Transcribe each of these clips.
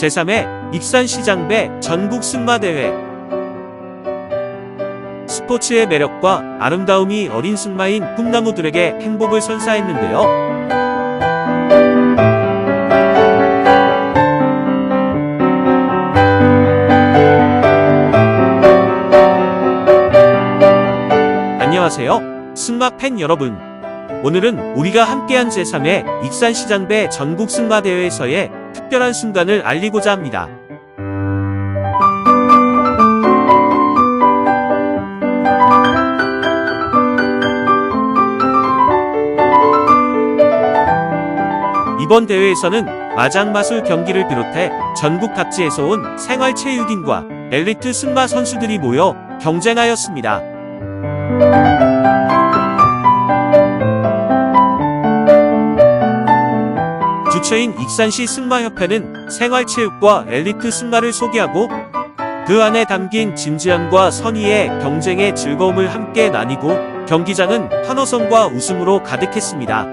제3회 익산시장배 전국 승마대회 스포츠의 매력과 아름다움이 어린 승마인 꿈나무들에게 행복을 선사했는데요. 안녕하세요. 승마 팬 여러분. 오늘은 우리가 함께한 제3회 익산시장배 전국 승마대회에서의 특별한 순간을 알리고자 합니다. 이번 대회에서는 마장마술 경기를 비롯해 전국 각지에서 온 생활체육인과 엘리트 승마 선수들이 모여 경쟁하였습니다. 주체인 익산시 승마협회는 생활체육과 엘리트 승마를 소개하고 그 안에 담긴 진지함과 선의의 경쟁의 즐거움을 함께 나뉘고 경기장은 환호성과 웃음으로 가득했습니다.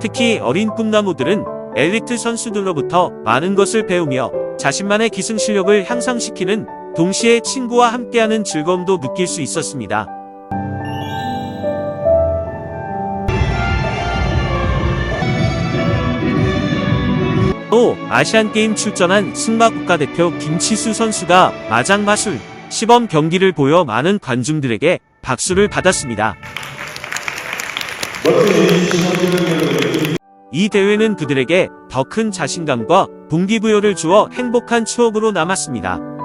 특히 어린 꿈나무들은 엘리트 선수들로부터 많은 것을 배우며 자신만의 기승 실력을 향상시키는 동시에 친구와 함께하는 즐거움도 느낄 수 있었습니다. 아시안게임 출전한 승마 국가대표 김치수 선수가 마장마술 시범 경기를 보여 많은 관중들에게 박수를 받았습니다. 이 대회는 그들에게 더 큰 자신감과 동기부여를 주어 행복한 추억으로 남았습니다.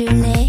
속삭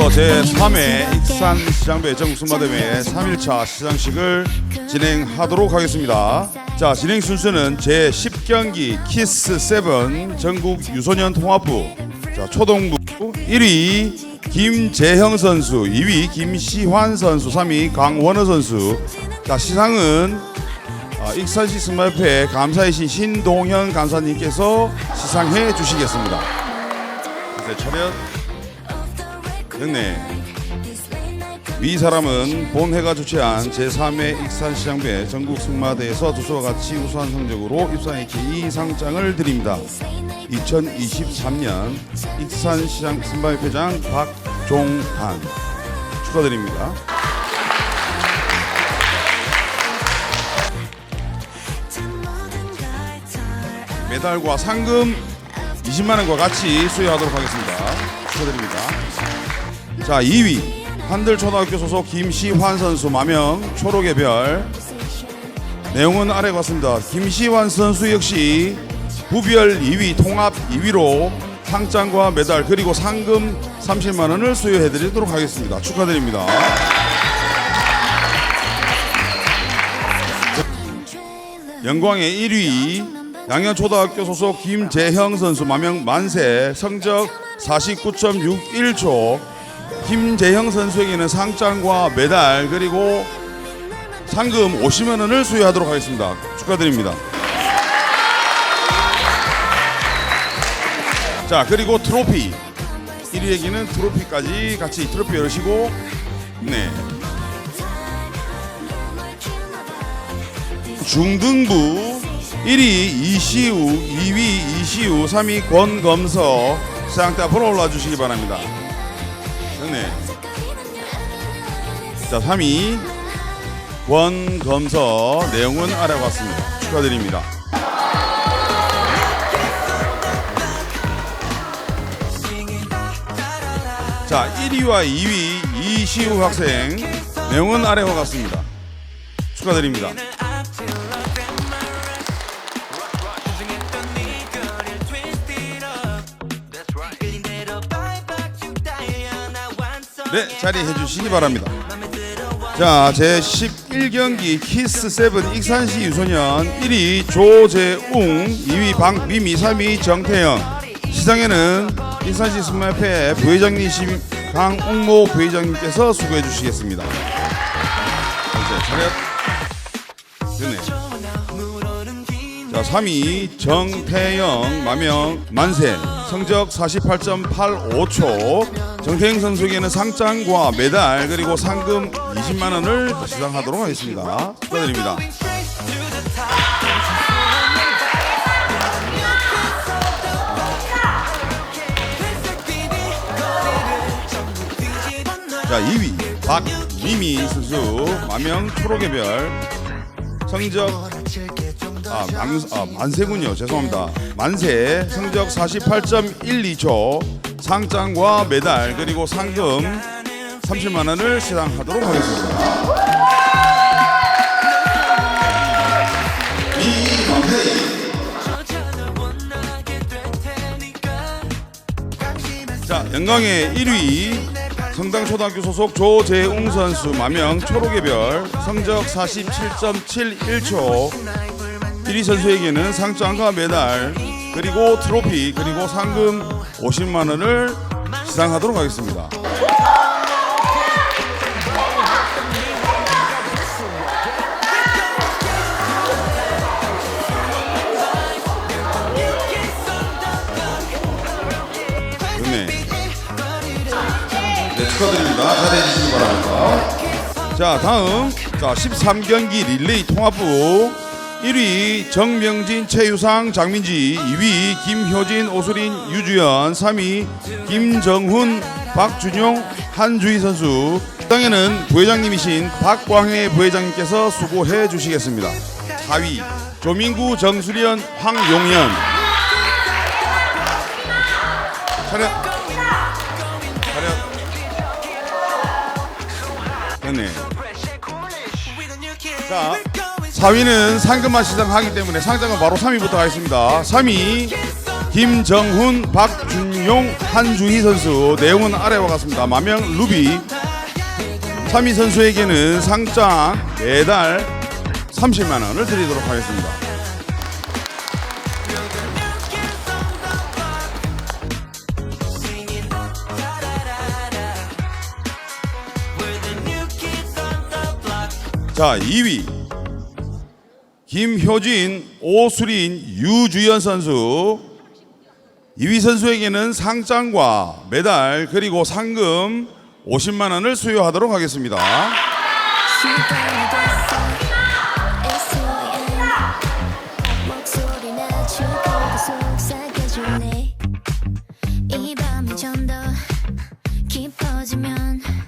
자 지금부터 제3회 익산 시장배 전국 순마대회 3일차 시상식을 진행하도록 하겠습니다. 자 진행 순서는 제10경기 키스 7 전국 유소년 통합부 자 초동부 1위 김재형 선수, 2위 김시환 선수, 3위 강원호 선수. 자 시상은 아, 익산시 승마협회 감사이신 신동현 감사님께서 시상해 주시겠습니다. 이제 차렷 영 내위 사람은 본회가 주최한 제3회 익산시장배 전국 승마대에서 두수와 같이 우수한 성적으로 입상했기 이 상장을 드립니다. 2023년 익산시장 승마협회장 박종환 축하드립니다. 메달과 상금 20만 원과 같이 수여하도록 하겠습니다. 축하드립니다. 자 2위 한들초등학교 소속 김시환 선수 마명 초록의 별 내용은 아래 같습니다. 김시환 선수 역시 부별 2위 통합 2위로 상장과 메달 그리고 상금 30만 원을 수여해드리도록 하겠습니다. 축하드립니다. 영광의 1위 양현초등학교 소속 김재형 선수 마명 만세 성적 49.61초 김재형 선수에게는 상장과 메달 그리고 상금 50만 원을 수여하도록 하겠습니다. 축하드립니다. 자 그리고 트로피 1위에게는 트로피까지 같이 트로피 열으시고 네 중등부 1위 이시우 2위 이시우 3위 권검서 시상대 앞으로 올라 주시기 바랍니다. 네. 자 3위 권검서 내용은 알아봤습니다. 축하드립니다. 자 1위와 2위 이시우 학생 내용은 아래와 같습니다. 축하드립니다. 네, 자리해 주시기 바랍니다. 자, 제 11경기 키스 세븐 익산시 유소년 1위 조재웅, 2위 박미미, 3위 정태영. 시상에는 익산시 승마협회 부회장님 강옥모 부회장님께서 수고해 주시겠습니다. 자, 3위 정태영 마명 만세 성적 48.85초 정태영 선수에게는 상장과 메달 그리고 상금 20만 원을 시상하도록 하겠습니다. 축하드립니다. 자, 2위 박미미 선수 마명 초록의 별 성적 아, 만, 아 만세군요. 죄송합니다. 만세 성적 48.12초 상장과 메달 그리고 상금 30만 원을 시상하도록 하겠습니다. 자, 영광의 1위 성당초등학교 소속 조재웅 선수 마명 초록의 별 성적 47.71초 1위 선수에게는 상장과 메달 그리고 트로피 그리고 상금 50만 원을 시상하도록 하겠습니다. 네, 축하드립니다. 자리해 주시기 바랍니다. 자, 다음 자 13경기 릴레이 통합부 1위 정명진, 최유상, 장민지 2위 김효진, 오수린, 유주연 3위 김정훈, 박준용, 한주희 선수. 땅에는 부회장님이신 박광혜 부회장님께서 수고해 주시겠습니다. 4위 조민구, 정수련, 황용연 차렷. 차렷. 됐네. 자 4위는 상금만 시작하기 때문에 상장은 바로 3위부터 가겠습니다. 3위 김정훈, 박준용, 한주희 선수 내용은 아래와 같습니다. 마명 루비 3위 선수에게는 상장 매달 30만 원을 드리도록 하겠습니다. 자, 2위 김효진, 오수린, 유주연 선수 2위 선수에게는 상장과 메달 그리고 상금 50만 원을 수여하도록 하겠습니다.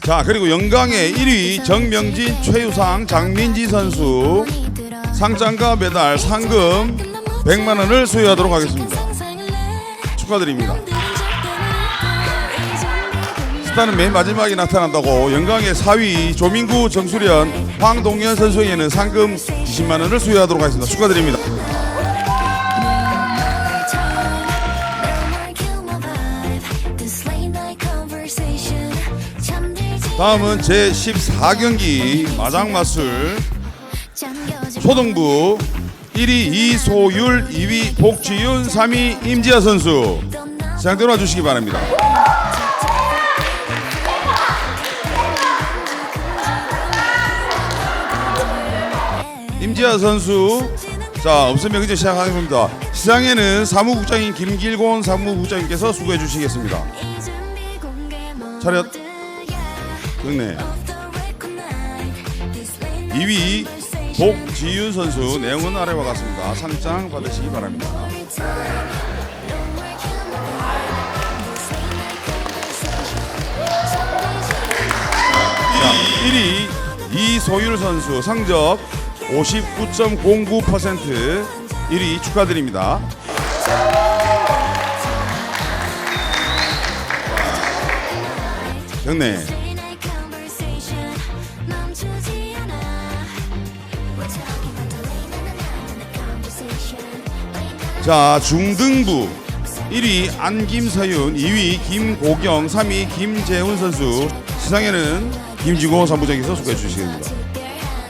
자, 그리고 영광의 1위 정명진, 최유상, 장민지 선수 상장과 메달, 상금 100만 원을 수여하도록 하겠습니다. 축하드립니다. 스타는 맨 마지막에 나타난다고 영광의 4위 조민구, 정수련, 황동현 선수에게는 상금 20만 원을 수여하도록 하겠습니다. 축하드립니다. 다음은 제14경기 마장마술 초등부 1위 이소율, 2위 복지윤, 3위 임지아 선수 시장 들어와 주시기 바랍니다. 임지아 선수 자 없으면 이제 시작하겠습니다. 시장에는 사무국장인 김길곤 사무국장님께서 수고해 주시겠습니다. 차렷. 끝내 2위 복지윤 선수 내용은 아래와 같습니다. 상장 받으시기 바랍니다. 자, 1위 이소율 선수 상적 59.09% 1위 축하드립니다. 경례 자 중등부 1위 안김서윤 2위 김고경 3위 김재훈 선수. 시상에는 김지고 사무장께서 소개해 주시겠습니다.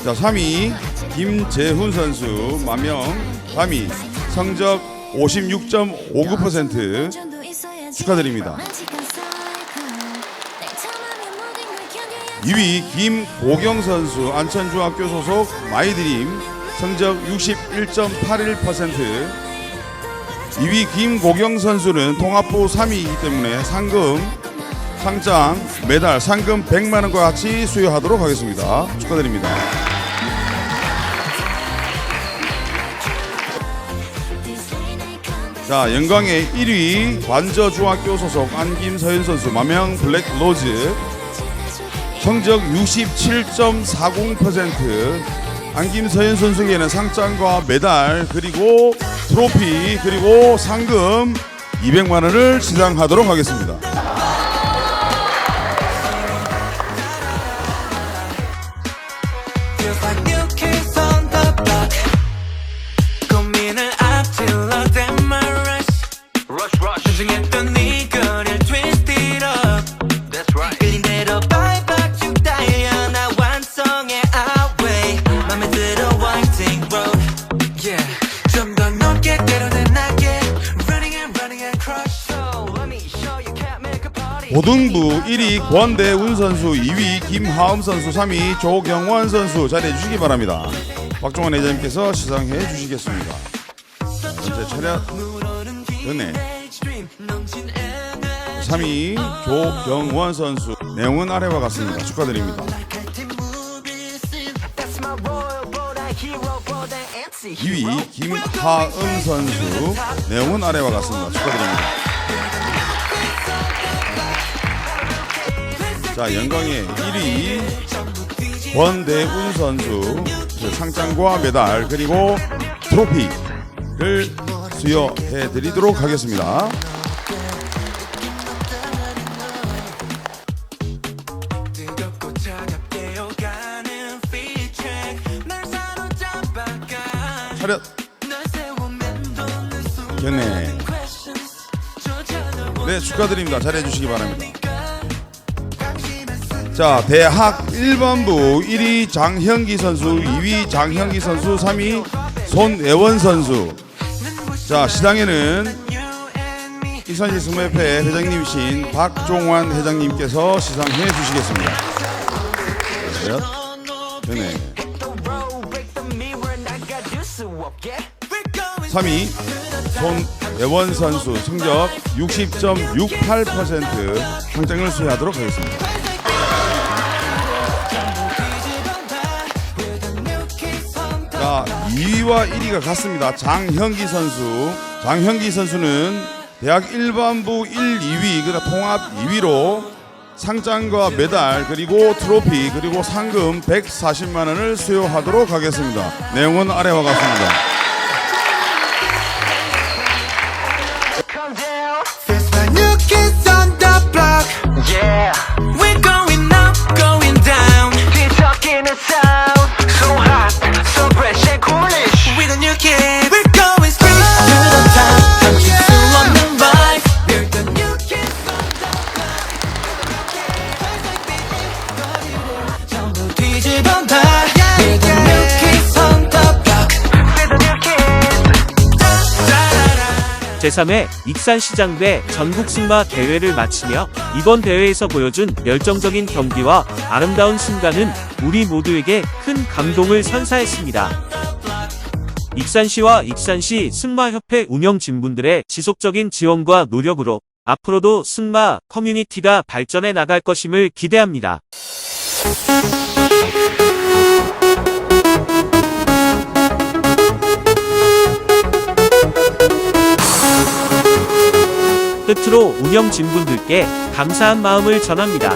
자 3위 김재훈 선수. 만명 3위 성적 56.59% 축하드립니다. 2위 김고경 선수 안천중학교 소속 마이드림 성적 61.81% 2위 김고경 선수는 통합부 3위이기 때문에 상금 상장 메달 상금 100만 원과 같이 수여하도록 하겠습니다. 축하드립니다. 자 영광의 1위 관저중학교 소속 안김서연 선수 마명 블랙 로즈 성적 67.40% 안김서연 선수에게는 상장과 메달 그리고 트로피 그리고 상금 200만 원을 시상하도록 하겠습니다. 고등부 1위 권대운 선수, 2위 김하음 선수, 3위 조경원 선수 자리해 주시기 바랍니다. 박종원 회장님께서 시상해 주시겠습니다. 번째 차렷 은혜 3위 조경원 선수 내용은 아래와 같습니다. 축하드립니다. 2위 김하은 선수 내용은 아래와 같습니다. 축하드립니다. 자 영광의 1위 권대운 선수 그 상장과 메달 그리고 트로피를 수여해 드리도록 하겠습니다. 차렷 됐네. 네 축하드립니다. 잘해 주시기 바랍니다. 자 대학 1번부 1위 장형기 선수 2위 장형기 선수 3위 손애원 선수 자 me 익산시 승무협회 회장님이신 박종환 회장님께서 시상해 주시겠습니다. going 3위 손애원 선수 성적 60.68% 상장을 수여하도록 하겠습니다. 2위와 1위가 같습니다. 장형기 선수. 장형기 선수는 대학 일반부 1, 2위, 그다음 통합 2위로 상장과 메달 그리고 트로피 그리고 상금 140만 원을 수여하도록 하겠습니다. 내용은 아래와 같습니다. 제3회 익산시장 대 전국 승마 대회를 마치며 이번 대회에서 보여준 열정적인 경기와 아름다운 순간은 우리 모두에게 큰 감동을 선사했습니다. 익산시와 익산시 승마협회 운영진분들의 지속적인 지원과 노력으로 앞으로도 승마 커뮤니티가 발전해 나갈 것임을 기대합니다. 끝으로 운영진 분들께 감사한 마음을 전합니다.